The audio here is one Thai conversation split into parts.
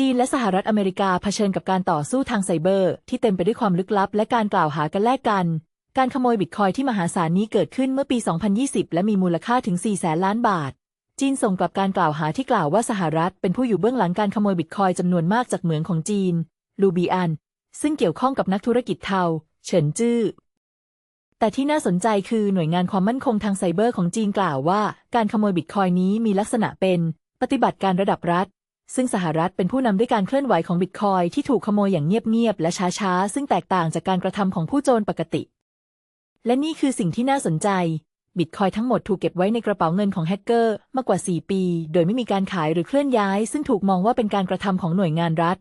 จีนและสหรัฐอเมริกาเผชิญกับการต่อสู้ทางไซเบอร์ ที่เต็มไปด้วยความลึกลับ และการกล่าวหากันแลกกัน การขโมยบิตคอยที่มหาศาลนี้เกิดขึ้นเมื่อปี 2020 และมีมูลค่าถึง 4 แสนล้านบาท จีนส่งกลับการกล่าวหาที่กล่าวว่าสหรัฐ เป็นผู้อยู่เบื้องหลังการขโมยบิตคอยจำนวนมากจากเหมืองของจีน ลูบีอัน ซึ่งเกี่ยวข้องกับนักธุรกิจเทา เฉินจื้อแต่ที่น่าสนใจคือหน่วยงานความมั่นคงทางไซเบอร์ของจีนกล่าวว่า การขโมยบิตคอยนี้มีลักษณะเป็น ปฏิบัติการระดับรัฐ ซึ่งสหรัฐเป็นผู้นำด้วยการเคลื่อนไหวของบิตคอยที่ถูกขโมยอย่างเงียบๆและช้าๆ ซึ่งแตกต่างจากการกระทำของผู้โจรปกติ และนี่คือสิ่งที่น่าสนใจ บิตคอยทั้งหมดถูกเก็บไว้ในกระเป๋าเงินของแฮกเกอร์มากกว่า 4 ปี โดยไม่มีการขายหรือเคลื่อนย้าย ซึ่งถูกมองว่าเป็นการกระทำของหน่วยงานรัฐ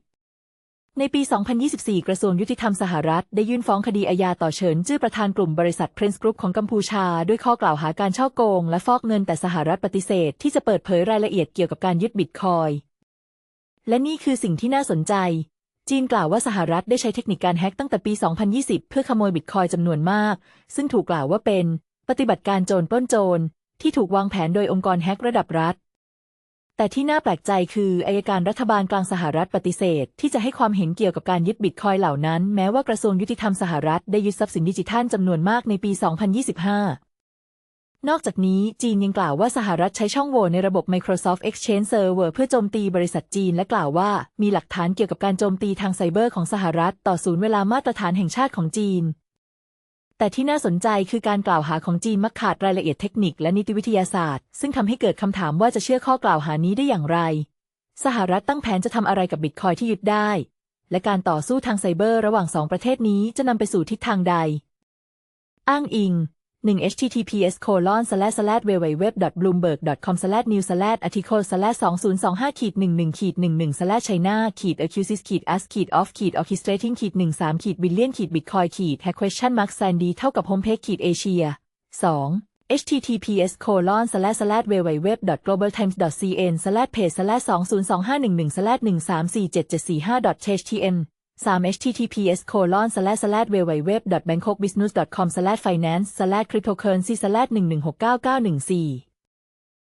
ในปี 2024 กระทรวงยุติธรรมสหรัฐได้ยื่นฟ้องคดีอาญาต่อเฉินจื้อประธานกลุ่มบริษัทเพรนส์กรุ๊ปของกัมพูชา ด้วยข้อกล่าวหาการช่อโกง และฟอกเงินแต่สหรัฐปฏิเสธ ที่จะเปิดเผยรายละเอียดเกี่ยวกับการยึดบิตคอย และนี่คือสิ่งที่น่าสนใจ จีนกล่าวว่าสหรัฐได้ใช้เทคนิคการแฮ็กตั้งแต่ปี 2020 เพื่อขโมยบิตคอยจำนวนมาก ซึ่งถูกกล่าวว่าเป็น ปฏิบัติการโจรปล้นโจร ที่ถูกวางแผนโดยองค์กรแฮ็กระดับรัฐ แต่ที่น่าแปลกใจคืออายการรัฐบาลกลางสหรัฐปฏิเสธ ที่จะให้ความเห็นเกี่ยวกับการยึดบิตคอยเหล่านั้น แม้ว่ากระทรวงยุติธรรมสหรัฐได้ยึดทรัพย์สินดิจิทัลจำนวนมากในปี 2025 นอกจากนี้จีนยังกล่าวว่าสหรัฐใช้ช่องโหว่ในระบบ Microsoft Exchange Server เพื่อโจมตีบริษัทจีนและกล่าวว่า มีหลักฐานเกี่ยวกับการโจมตีทางไซเบอร์ของสหรัฐต่อศูนย์เวลามาตรฐานแห่งชาติของจีน แต่ที่น่าสนใจคือการกล่าวหาของจีนมักขาดรายละเอียดเทคนิคและนิติวิทยาศาสตร์ ซึ่งทำให้เกิดคำถามว่าจะเชื่อข้อกล่าวหานี้ได้อย่างไร สหรัฐตั้งแผนจะทำอะไรกับบิตคอยที่ยึดได้ และการต่อสู้ทางไซเบอร์ระหว่างสองประเทศนี้จะนำไปสู่ทิศทางใด อ้างอิง 1 https colon slash slash www bloomberg com slash news slash article slash 2025ขีด11ขีด11 slash china ขีด accuses ขีด as ขีด off ขีด orchestrating ขีด13ขีด billion ขีด bitcoin ขีด hack question mark sandy เท่ากับ homepage ขีด asia 2 https colon slash slash www globaltimes cn slash page slash 202511 slash 1347745 htm 3 https colon slash slash www bangkokbusiness com slash finance slash cryptocurrency slash 1169914